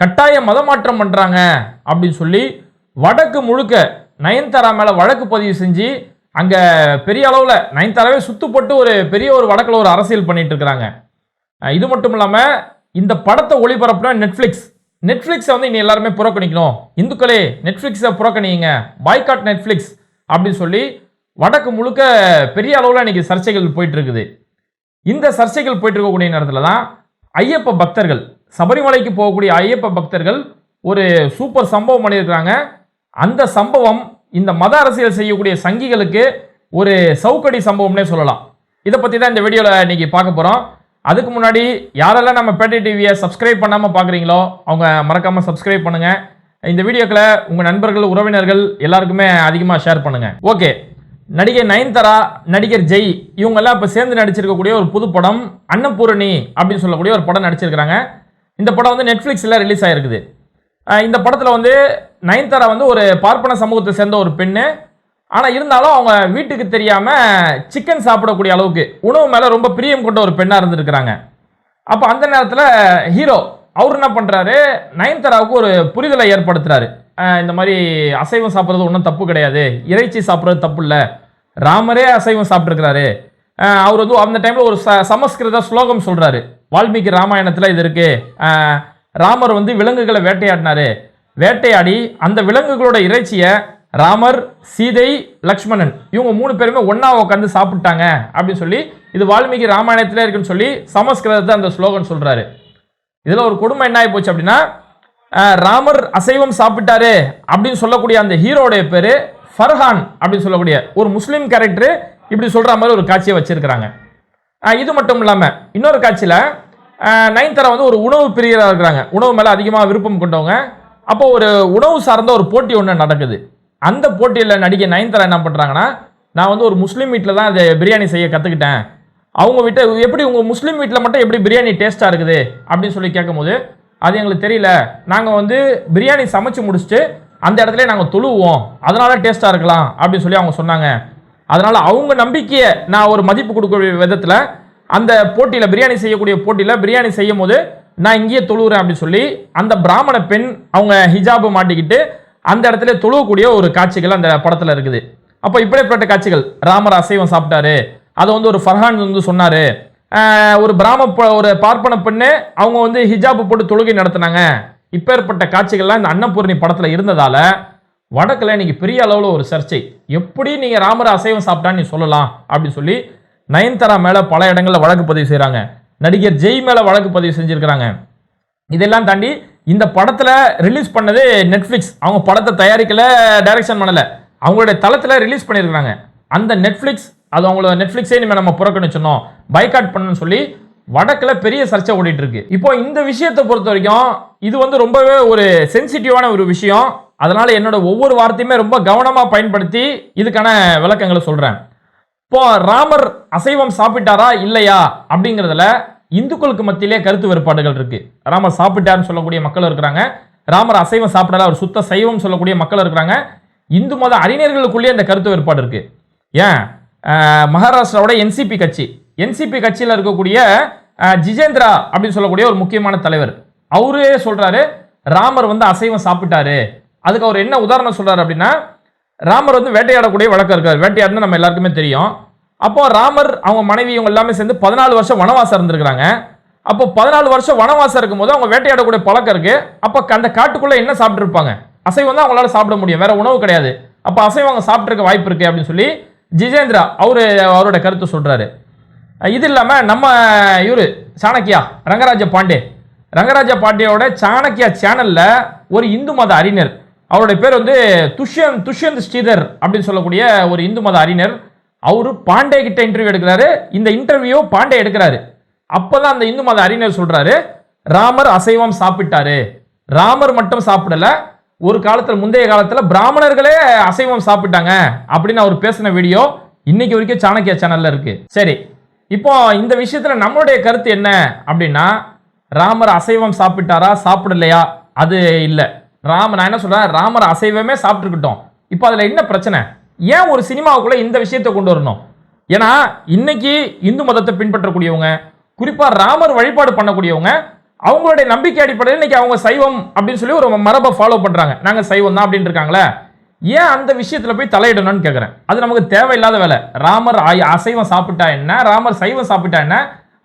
கட்டாய மதமாற்றம் பண்ணுறாங்க அப்படின்னு சொல்லி வடக்கு முழுக்க நயன்தாரா மேலே வழக்கு பதிவு செஞ்சு அங்கே பெரிய அளவில் நயன்தாராவே சுத்துப்பட்டு ஒரு பெரிய ஒரு வடக்கில் ஒரு அரசியல் பண்ணிட்டு இருக்கிறாங்க. இது மட்டும் இல்லாமல் இந்த படத்தை ஒளிபரப்புனா நெட்ஃப்ளிக்ஸ். நெட்ஃப்ளிக்ஸை வந்து இனி எல்லாருமே புறக்கணிக்கணும். இந்துக்களே நெட்ஃப்ளிக்ஸை புறக்கணிங்க. பாய்காட் நெட்ஃப்ளிக்ஸ் அப்படின்னு சொல்லி வடக்கு முழுக்க பெரிய அளவில் இன்னைக்கு சர்ச்சைகள் போயிட்டு இருக்குது. இந்த சர்ச்சைகள் போயிட்டு இருக்கக்கூடிய நேரத்தில் தான் ஐயப்ப பக்தர்கள் சபரிமலைக்கு போகக்கூடிய ஐயப்ப பக்தர்கள் ஒரு சூப்பர் சம்பவம் பண்ணியிருக்கிறாங்க. அந்த சம்பவம் இந்த மத அரசியல் செய்யக்கூடிய சங்கிகளுக்கு ஒரு சவுக்கடி சம்பவம்னே சொல்லலாம். இதை பற்றி தான் இந்த வீடியோவில் இன்னைக்கு பார்க்க போகிறோம் அதுக்கு முன்னாடி யாரெல்லாம் நம்ம பேட்டை டிவியை சப்ஸ்கிரைப் பண்ணாமல் பார்க்குறீங்களோ அவங்க மறக்காமல் சப்ஸ்கிரைப் பண்ணுங்கள் இந்த வீடியோக்களை உங்கள் நண்பர்கள் உறவினர்கள் எல்லாருக்குமே அதிகமாக ஷேர் பண்ணுங்கள் ஓகே நடிகை நயன்தாரா நடிகர் ஜெய் இவங்கெல்லாம் இப்போ சேர்ந்து நடிச்சிருக்கக்கூடிய ஒரு புது படம் அன்னபூரணி அப்படின்னு சொல்லக்கூடிய ஒரு படம் நடிச்சிருக்கிறாங்க. இந்த படம் வந்து நெட்ஃப்ளிக்ஸில் ரிலீஸ் ஆகிருக்குது இந்த படத்தில் வந்து நயன்தாரா வந்து ஒரு பார்ப்பன சமூகத்தை சேர்ந்த ஒரு பெண்ணு. ஆனால் இருந்தாலும் அவங்க வீட்டுக்கு தெரியாமல் சிக்கன் சாப்பிடக்கூடிய அளவுக்கு உணவு மேலே ரொம்ப பிரியம் கொண்ட ஒரு பெண்ணாக இருந்திருக்கிறாங்க. அப்போ அந்த நேரத்தில் ஹீரோ அவர் என்ன பண்ணுறாரு நயன்தாராவுக்கு ஒரு புரிதலை ஏற்படுத்துறாரு. இந்த மாதிரி அசைவம் சாப்பிட்றது ஒன்றும் தப்பு கிடையாது. இறைச்சி சாப்பிட்றது தப்பு இல்லை. ராமரே அசைவம் சாப்பிட்ருக்கிறாரு அவர் வந்து அந்த டைமில் ஒரு ச சமஸ்கிருத ஸ்லோகம் சொல்கிறாரு வால்மீகி ராமாயணத்தில் இது இருக்கு. ராமர் வந்து விலங்குகளை வேட்டையாடினாரு. வேட்டையாடி அந்த விலங்குகளோட இறைச்சியை ராமர் சீதை லக்ஷ்மணன் இவங்க மூணு பேருமே ஒன்றா உட்காந்து சாப்பிட்டாங்க அப்படின்னு சொல்லி இது வால்மீகி ராமாயணத்தில் இருக்குன்னு சொல்லி சமஸ்கிருதத்தை அந்த ஸ்லோகன் சொல்கிறாரு இதில் ஒரு கொடுமை என்ன ஆகி போச்சு அப்படின்னா ராமர் அசைவம் சாப்பிட்டாரு அப்படின்னு சொல்லக்கூடிய அந்த ஹீரோடைய பேர் ஃபர்ஹான் அப்படின்னு சொல்லக்கூடிய ஒரு முஸ்லீம் கேரக்டர் இப்படி சொல்கிற மாதிரி ஒரு காட்சியை வச்சுருக்கிறாங்க. இது மட்டும் இல்லாமல் இன்னொரு காட்சியில் நயன்தாரா வந்து ஒரு உணவு பிரியராக இருக்கிறாங்க. உணவு மேலே அதிகமாக விருப்பம் கொண்டவங்க. அப்போ ஒரு உணவு சார்ந்த ஒரு போட்டி ஒன்று நடக்குது. அந்த போட்டியில் நடிகை நயன்தாரா என்ன பண்ணுறாங்கன்னா நான் வந்து ஒரு முஸ்லீம் வீட்டில் தான் அது பிரியாணி செய்ய கற்றுக்கிட்டேன் அவங்க வீட்டை எப்படி உங்கள் முஸ்லீம் வீட்டில் மட்டும் எப்படி பிரியாணி டேஸ்ட்டாக இருக்குது அப்படின்னு சொல்லி கேட்கும்போது அது எங்களுக்கு தெரியல. நாங்கள் வந்து பிரியாணி சமைச்சு முடிச்சுட்டு அந்த இடத்துல நாங்கள் தொழுவோம். அதனால டேஸ்ட்டாக இருக்கலாம் அப்படின்னு சொல்லி அவங்க சொன்னாங்க. அதனால் அவங்க நம்பிக்கையை நான் ஒரு மதிப்பு கொடுக்க விதத்தில் அந்த போட்டியில் பிரியாணி செய்யக்கூடிய போட்டியில் பிரியாணி செய்யும் போது நான் இங்கேயே தொழுகிறேன் அப்படின்னு சொல்லி அந்த பிராமண பெண் அவங்க ஹிஜாபு மாட்டிக்கிட்டு அந்த இடத்துல தொழுவக்கூடிய ஒரு காட்சிகள் அந்த படத்தில் இருக்குது. அப்போ இப்படிப்பட்ட காட்சிகள் ராமர் அசைவம் சாப்பிட்டாரு அதை வந்து ஒரு ஃபர்ஹான் வந்து சொன்னார் ஒரு பிராம ப- ஒரு பார்ப்பன பெண்ணு அவங்க வந்து ஹிஜாபு போட்டு தொழுகை நடத்தினாங்க. இப்பேற்பட்ட காட்சிகள்லாம் இந்த அன்னபூர்ணி படத்தில் இருந்ததால் வடக்கில் இன்னைக்கு பெரிய அளவில் ஒரு சர்ச்சை. எப்படி நீங்கள் ராமர் அசைவம் சாப்பிட்டான்னு நீ சொல்லலாம் அப்படின்னு சொல்லி நயன்தாரா மேலே பல இடங்களில் வழக்கு பதிவு செய்கிறாங்க நடிகர் ஜெய் மேலே வழக்கு பதிவு செஞ்சுருக்கிறாங்க. இதெல்லாம் தாண்டி இந்த படத்தில் ரிலீஸ் பண்ணது நெட்ஃப்ளிக்ஸ் அவங்க படத்தை தயாரிக்கல டைரக்ஷன் பண்ணலை. அவங்களுடைய தளத்தில் ரிலீஸ் பண்ணியிருக்கிறாங்க அந்த நெட்ஃப்ளிக்ஸ் அது அவங்களோட நெட்ஃப்ளிக்ஸே இனிமேல் நம்ம புறக்கணிச்சணும் பைகாட் பண்ணணும்னு சொல்லி வடக்கில் பெரிய சர்ச்சை ஓடிட்டு இருக்கு இப்போ இந்த விஷயத்தை பொறுத்த வரைக்கும் இது வந்து ரொம்பவே ஒரு சென்சிட்டிவான ஒரு விஷயம். அதனால என்னோட ஒவ்வொரு வார்த்தையுமே ரொம்ப கவனமாக பயன்படுத்தி இதுக்கான விளக்கங்களை சொல்கிறேன் இப்போ ராமர் அசைவம் சாப்பிட்டாரா? இல்லையா? அப்படிங்கிறதுல இந்துக்களுக்கு மத்தியிலே கருத்து வேறுபாடுகள் இருக்கு. ராமர் சாப்பிட்டாருன்னு சொல்லக்கூடிய மக்கள் இருக்கிறாங்க. ராமர் அசைவம் சாப்பிடல அவர் சுத்த சைவம் சொல்லக்கூடிய மக்கள் இருக்கிறாங்க. இந்து மத அறிஞர்களுக்குள்ளேயே இந்த கருத்து வேறுபாடு இருக்கு. ஏன்? மகாராஷ்டிராவோட என்சிபி கட்சி. என்சிபி கட்சியில் இருக்கக்கூடிய ஜிஜேந்திரா அப்படின்னு சொல்லக்கூடிய ஒரு முக்கியமான தலைவர். அவரே சொல்றாரு ராமர் வந்து அசைவம் சாப்பிட்டாரு. அதுக்கு அவர் என்ன உதாரணம் சொல்றாரு அப்படின்னா ராமர் வந்து வேட்டையாடக்கூடிய வழக்கம் இருக்கார் வேட்டையாடுன்னு நம்ம எல்லாருக்குமே தெரியும். அப்போ ராமர் அவங்க மனைவி இவங்க எல்லாமே சேர்ந்து பதினாலு வருஷம் வனவாசம் இருந்திருக்கிறாங்க. அப்போ பதினாலு வருஷம் வனவாசம் இருக்கும்போது அவங்க வேட்டையாடக்கூடிய பழக்கம் இருக்கு. அப்போ அந்த காட்டுக்குள்ள என்ன சாப்பிட்டுருப்பாங்க? அசைவம் தான் அவங்களால சாப்பிட முடியும். வேற உணவு கிடையாது. அப்போ அசைவம் அவங்க சாப்பிட்ருக்க வாய்ப்பு இருக்கு அப்படின்னு சொல்லி ஜிஜேந்திரா அவரு அவரோட கருத்து சொல்றாரு. இது இல்லாம நம்ம இவரு சாணக்கியா ரங்கராஜ பாண்டே. ரங்கராஜ பாண்டியோட சாணக்கியா சேனல்ல ஒரு இந்து மத அறிஞர் அவருடைய பேர் வந்து துஷ்யந்த் துஷ்யந்த் ஸ்ரீதர் அப்படின்னு சொல்லக்கூடிய ஒரு இந்து மத அறிஞர். அவரு பாண்டே கிட்ட இன்டர்வியூ எடுக்கிறாரு. இந்த இன்டர்வியூ பாண்டே எடுக்கிறாரு. அப்பதான் அந்த இந்து மத அறிஞர் சொல்றாரு ராமர் அசைவம் சாப்பிட்டாரு. ராமர் மட்டும் சாப்பிடல. ஒரு காலத்துல முந்தைய காலத்துல பிராமணர்களே அசைவம் சாப்பிட்டாங்க அப்படின்னு அவர் பேசின வீடியோ இன்னைக்கு வரைக்கும் சாணக்கிய சேனல்ல இருக்கு. சரி இப்போ இந்த விஷயத்துல நம்மளுடைய கருத்து என்ன அப்படின்னா ராமர் அசைவம் சாப்பிட்டாரா? சாப்பிடலையா? அது இல்லை. ராம நான் என்ன சொல்கிறேன் ராமர் அசைவமே சாப்பிட்டுருக்கட்டும். இப்போ அதில் என்ன பிரச்சனை? ஏன் ஒரு சினிமாவுக்குள்ள இந்த விஷயத்தை கொண்டு வரணும்? ஏன்னா இன்னைக்கு இந்து மதத்தை பின்பற்றக்கூடியவங்க குறிப்பாக ராமர் வழிபாடு பண்ணக்கூடியவங்க அவங்களுடைய நம்பிக்கை அடிப்படையில் இன்னைக்கு அவங்க சைவம் அப்படின்னு சொல்லி ஒரு மரபை ஃபாலோ பண்ணுறாங்க நாங்கள் சைவம் தான் அப்படின்னு இருக்காங்களே. ஏன் அந்த விஷயத்தில் போய் தலையிடணும்னு கேட்குறேன் அது நமக்கு தேவையில்லாத வேலை. ராமர் அசைவம் சாப்பிட்டா என்ன? ராமர் சைவம் சாப்பிட்டா என்ன?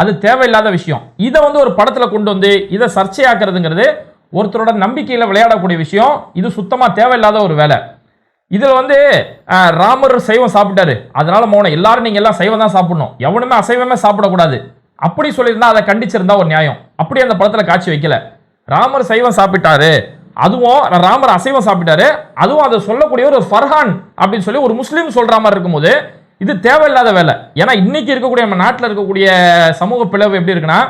அது தேவையில்லாத விஷயம். இதை வந்து ஒரு படத்தில் கொண்டு வந்து இதை சர்ச்சையாக்குறதுங்கிறது ஒருத்தரோட நம்பிக்கையில் விளையாடக்கூடிய விஷயம் இது சுத்தமாக தேவையில்லாத ஒரு வேலை. இதில் வந்து ராமர் சைவம் சாப்பிட்டாரு. அதனால மௌனம் எல்லாரும் நீங்கள் எல்லாம் சைவம் தான் சாப்பிடணும். எவனுமே அசைவமே சாப்பிடக்கூடாது. அப்படி சொல்லியிருந்தா அதை கண்டிச்சிருந்தா ஒரு நியாயம். அப்படி அந்த படத்தில் காட்சி வைக்கல. ராமர் சைவம் சாப்பிட்டாரு. அதுவும் ராமர் அசைவம் சாப்பிட்டாரு. அதுவும் அதை சொல்லக்கூடிய ஒரு ஃபர்ஹான் அப்படின்னு சொல்லி ஒரு முஸ்லீம் சொல்ற மாதிரி இருக்கும்போது இது தேவையில்லாத வேலை. ஏன்னா இன்னைக்கு இருக்கக்கூடிய நம்ம நாட்டில் இருக்கக்கூடிய சமூக பிளவு எப்படி இருக்குன்னா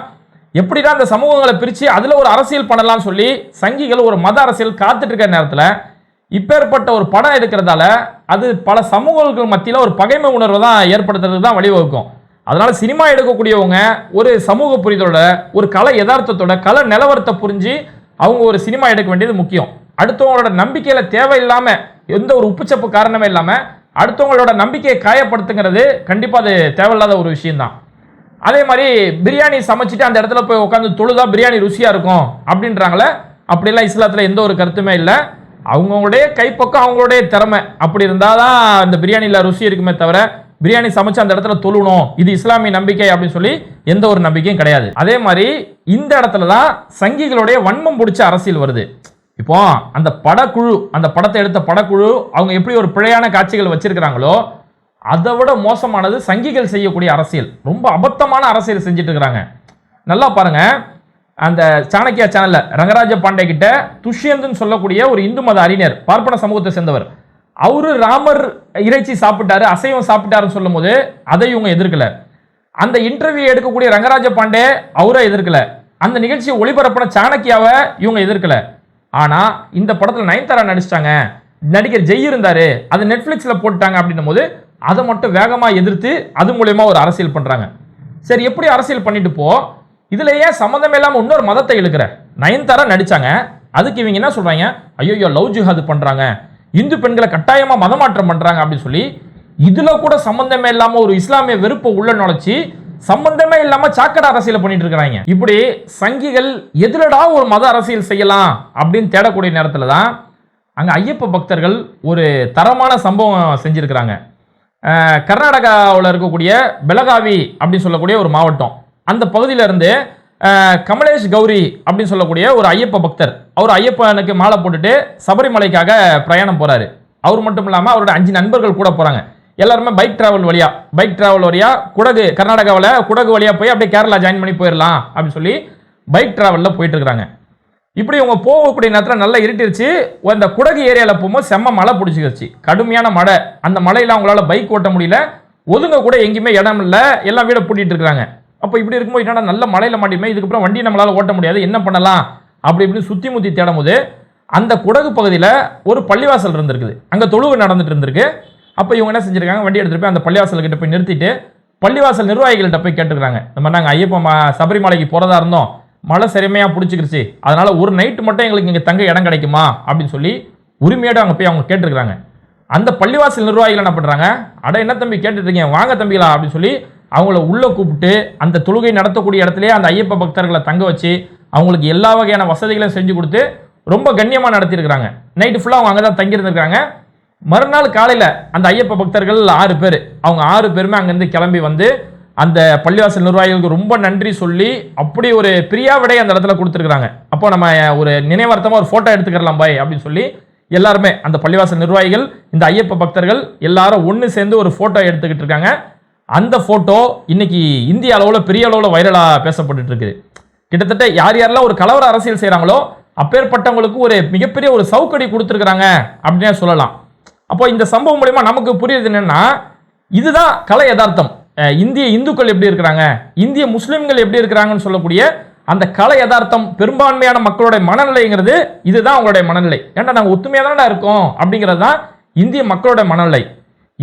எப்படிதான் அந்த சமூகங்களை பிரித்து அதில் ஒரு அரசியல் பண்ணலாம்னு சொல்லி சங்கிகள் ஒரு மத அரசியல் காத்துட்டு இருக்க நேரத்தில் இப்பேற்பட்ட ஒரு படம் எடுக்கிறதால அது பல சமூகங்கள் மத்தியில் ஒரு பகைமை உணர்வை தான் ஏற்படுத்துறதுக்கு தான் வழிவகுக்கும். அதனால் சினிமா எடுக்கக்கூடியவங்க ஒரு சமூக புரிதலோட ஒரு கலை யதார்த்தத்தோட கலை நிலவரத்தை புரிஞ்சு அவங்க ஒரு சினிமா எடுக்க வேண்டியது முக்கியம். அடுத்தவங்களோட நம்பிக்கையில் தேவையில்லாமல் எந்த ஒரு உப்புச்சப்பு காரணமே இல்லாமல் அடுத்தவங்களோட நம்பிக்கையை காயப்படுத்துங்கிறது கண்டிப்பாக அது தேவையில்லாத ஒரு விஷயம்தான். அதே மாதிரி பிரியாணி சமைச்சிட்டு அந்த இடத்துல போய் உட்காந்து தொழுதா பிரியாணி ருசியாக இருக்கும் அப்படின்றாங்களே அப்படிலாம் இஸ்லாத்தில் எந்த ஒரு கருத்துமே இல்லை. அவங்களுடைய கைப்பக்கம் அவங்களுடைய திறமை. அப்படி இருந்தால் தான் அந்த பிரியாணியில் ருசி இருக்குமே தவிர பிரியாணி சமைச்சு அந்த இடத்துல தொழுணும். இது இஸ்லாமிய நம்பிக்கை அப்படின்னு சொல்லி எந்த ஒரு நம்பிக்கையும் கிடையாது. அதே மாதிரி இந்த இடத்துல தான் சங்கிகளுடைய வன்மம் பிடிச்ச அரசியல் வருது. இப்போ அந்த படக்குழு அந்த படத்தை எடுத்த படக்குழு அவங்க எப்படி ஒரு பிழையான காட்சிகள் வச்சிருக்கிறாங்களோ அதை விட மோசமானது சங்கிகள் செய்யக்கூடிய அரசியல். ரொம்ப அபத்தமான அரசியல் செஞ்சுட்டு இருக்கிறாங்க நல்லா பாருங்க. அந்த சாணக்கியா சேனல்ல ரங்கராஜ பாண்டே கிட்ட துஷ்யந்துன்னு சொல்லக்கூடிய ஒரு இந்து மத அறிஞர் பார்ப்பன சமூகத்தை சேர்ந்தவர். அவரு ராமர் இறைச்சி சாப்பிட்டாரு அசைவம் சாப்பிட்டாருன்னு சொல்லும்போது அதை இவங்க எதிர்க்கல. அந்த இன்டர்வியூ எடுக்கக்கூடிய ரங்கராஜ பாண்டே அவரை எதிர்க்கல. அந்த நிகழ்ச்சியை ஒளிபரப்பின சாணக்கியாவை இவங்க எதிர்க்கல. ஆனா இந்த படத்துல நயன்தாரா நடிச்சிட்டாங்க. நடிகர் ஜெய் இருந்தாரு. அது நெட்ஃபிளிக்ஸ்ல போட்டாங்க அப்படின்னும் போது அதை மட்டும் வேகமாக எதிர்த்து அது மூலயமா ஒரு அரசியல் பண்ணுறாங்க சரி எப்படி அரசியல் பண்ணிட்டு போ? இதுல ஏன் சம்மந்தம் இல்லாமல் இன்னொரு மதத்தை இழுக்கிற நயன்தாரா நடிச்சாங்க. அதுக்கு இவங்க என்ன சொல்றாங்க? ஐயோ லவ் ஜிஹாது பண்றாங்க. இந்து பெண்களை கட்டாயமா மதமாற்றம் பண்றாங்க அப்படின்னு சொல்லி இதுல கூட சம்பந்தமே இல்லாம ஒரு இஸ்லாமிய வெறுப்பை உள்ள நுழைச்சி சம்பந்தமே இல்லாம சாக்கடை அரசியல் பண்ணிட்டு இருக்கிறாங்க. இப்படி சங்கிகள் எதிரடா ஒரு மத அரசியல் செய்யலாம் அப்படின்னு தேடக்கூடிய நேரத்துல தான் அங்க ஐயப்ப பக்தர்கள் ஒரு தரமான சம்பவம் செஞ்சிருக்கிறாங்க. கர்நாடகாவில் இருக்கக்கூடிய பெலகாவி அப்படின்னு சொல்லக்கூடிய ஒரு மாவட்டம். அந்த பகுதியிலேருந்து கமலேஷ் கௌரி அப்படின்னு சொல்லக்கூடிய ஒரு ஐயப்ப பக்தர். அவர் ஐயப்பனுக்கு மாலை போட்டுட்டு சபரிமலைக்காக பிரயாணம் போகிறாரு அவர் மட்டும் இல்லாமல் அவரோட அஞ்சு நண்பர்கள் கூட போகிறாங்க எல்லாருமே பைக் டிராவல் வழியாக பைக் டிராவல் வழியாக குடகு கர்நாடகாவில் குடகு வழியாக போய் அப்படியே கேரளா ஜாயின் பண்ணி போயிடலாம் அப்படின்னு சொல்லி பைக் ட்ராவலில் போயிட்டுருக்குறாங்க இப்படி இவங்க போகக்கூடிய நேரத்தில் நல்லா இருட்டிருச்சு. அந்த குடகு ஏரியாவில் போகும்போது செம்ம மழை பிடிச்சிக்கிருச்சு கடுமையான மழை. அந்த மழையில் அவங்களால பைக் ஓட்ட முடியல. ஒதுங்க கூட எங்கேயுமே இடம் இல்லை. எல்லாம் வீடை பூட்டிகிட்டு இருக்கிறாங்க அப்போ இப்படி இருக்கும்போது என்னடா நல்ல மழையில் மாட்டியுமே இதுக்கப்புறம் வண்டி நம்மளால் ஓட்ட முடியாது. என்ன பண்ணலாம்? அப்படி இப்படி சுற்றி முத்தி தேடும் போது அந்த குடகு பகுதியில் ஒரு பள்ளிவாசல் இருந்திருக்குது. அங்கே தொழுவு நடந்துட்டு இருந்திருக்கு. அப்போ இவங்க என்ன செஞ்சுருக்காங்க? வண்டி எடுத்துகிட்டு போய் அந்த பள்ளிவாசல் கிட்ட போய் நிறுத்திட்டு பள்ளிவாசல் நிர்வாகிகள்கிட்ட போய் கேட்டுக்கிறாங்க. இந்த மாதிரி நாங்கள் ஐயப்ப சபரிமலைக்கு போகிறதா இருந்தோம். மழை செருமையாக பிடிச்சிக்கிருச்சு. அதனால் ஒரு நைட்டு மட்டும் எங்களுக்கு இங்கே தங்க இடம் கிடைக்குமா? அப்படின்னு சொல்லி உரிமையோட அங்கே போய் அவங்க கேட்டிருக்கிறாங்க. அந்த பள்ளிவாசல் நிர்வாகிகள் என்ன பண்ணுறாங்க அட என்ன தம்பி கேட்டுட்ருக்கீங்க? வாங்க தம்பிகளா? அப்படின்னு சொல்லி அவங்கள உள்ளே கூப்பிட்டு அந்த தொழுகை நடத்தக்கூடிய இடத்துலேயே அந்த ஐயப்ப பக்தர்களை தங்க வச்சு அவங்களுக்கு எல்லா வகையான வசதிகளையும் செஞ்சு கொடுத்து ரொம்ப கண்ணியமாக நடத்தியிருக்கிறாங்க. நைட்டு ஃபுல்லாக அவங்க அங்கே தான் தங்கியிருந்திருக்காங்க. மறுநாள் காலையில் அந்த ஐயப்ப பக்தர்கள் ஆறு பேர். அவங்க ஆறு பேருமே அங்கேருந்து கிளம்பி வந்து அந்த பள்ளிவாசல் நிர்வாகிகளுக்கு ரொம்ப நன்றி சொல்லி அப்படி ஒரு பிரியா விடை அந்த இடத்துல கொடுத்துருக்குறாங்க. அப்போ நம்ம ஒரு நினைவார்த்தமாக ஒரு ஃபோட்டோ எடுத்துக்கலாம் பாய் அப்படின்னு சொல்லி எல்லாருமே அந்த பள்ளிவாசல் நிர்வாகிகள் இந்த ஐயப்ப பக்தர்கள் எல்லாரும் ஒன்று சேர்ந்து ஒரு ஃபோட்டோ எடுத்துக்கிட்டு இருக்காங்க. அந்த ஃபோட்டோ இன்னைக்கு இந்திய அளவில் பெரிய அளவில் வைரலாக பேசப்பட்டுட்டு இருக்குது கிட்டத்தட்ட யார் யாரெல்லாம் ஒரு கலவர அரசியல் செய்கிறாங்களோ அப்பேற்பட்டவங்களுக்கு ஒரு மிகப்பெரிய ஒரு சவுக்கடி கொடுத்துருக்குறாங்க அப்படின்னே சொல்லலாம். அப்போ இந்த சம்பவம் மூலயமா நமக்கு புரியுது என்னென்னா இதுதான் கலை யதார்த்தம். இந்திய இந்துக்கள் எப்படி இருக்கிறாங்க? இந்திய முஸ்லீம்கள் எப்படி இருக்கிறாங்கன்னு சொல்லக்கூடிய அந்த கலை யதார்த்தம் பெரும்பான்மையான மக்களுடைய மனநிலைங்கிறது இதுதான் அவங்களுடைய மனநிலை. ஏன்டா நாங்கள் ஒத்துமையாக தானே இருக்கோம்? அப்படிங்கிறது தான் இந்திய மக்களோட மனநிலை.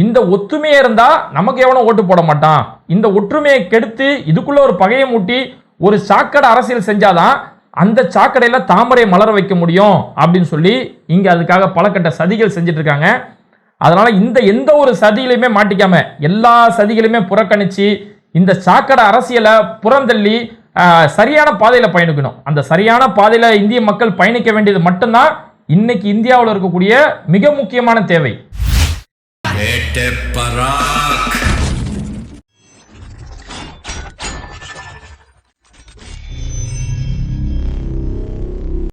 இந்த ஒத்துமையாக இருந்தால் நமக்கு எவனும் ஓட்டு போட மாட்டான். இந்த ஒற்றுமையை கெடுத்து இதுக்குள்ளே ஒரு பகையை மூட்டி ஒரு சாக்கடை அரசியல் செஞ்சாதான் அந்த சாக்கடையில் தாமரை மலர வைக்க முடியும் அப்படின்னு சொல்லி இங்கே அதுக்காக பலக்கட்ட சதிகள் செஞ்சிட்ருக்காங்க இருக்காங்க. அதனால இந்த எந்த ஒரு சதியிலையுமே மாட்டிக்காம எல்லா சதிகளையுமே புறக்கணிச்சு இந்த சாக்கடை அரசியலை புறந்தள்ளி சரியான பாதையில் பயணிக்கணும். அந்த சரியான பாதையில் இந்திய மக்கள் பயணிக்க வேண்டியது மட்டும்தான் இன்னைக்கு இந்தியாவில் இருக்கக்கூடிய மிக முக்கியமான தேவை. பராக்.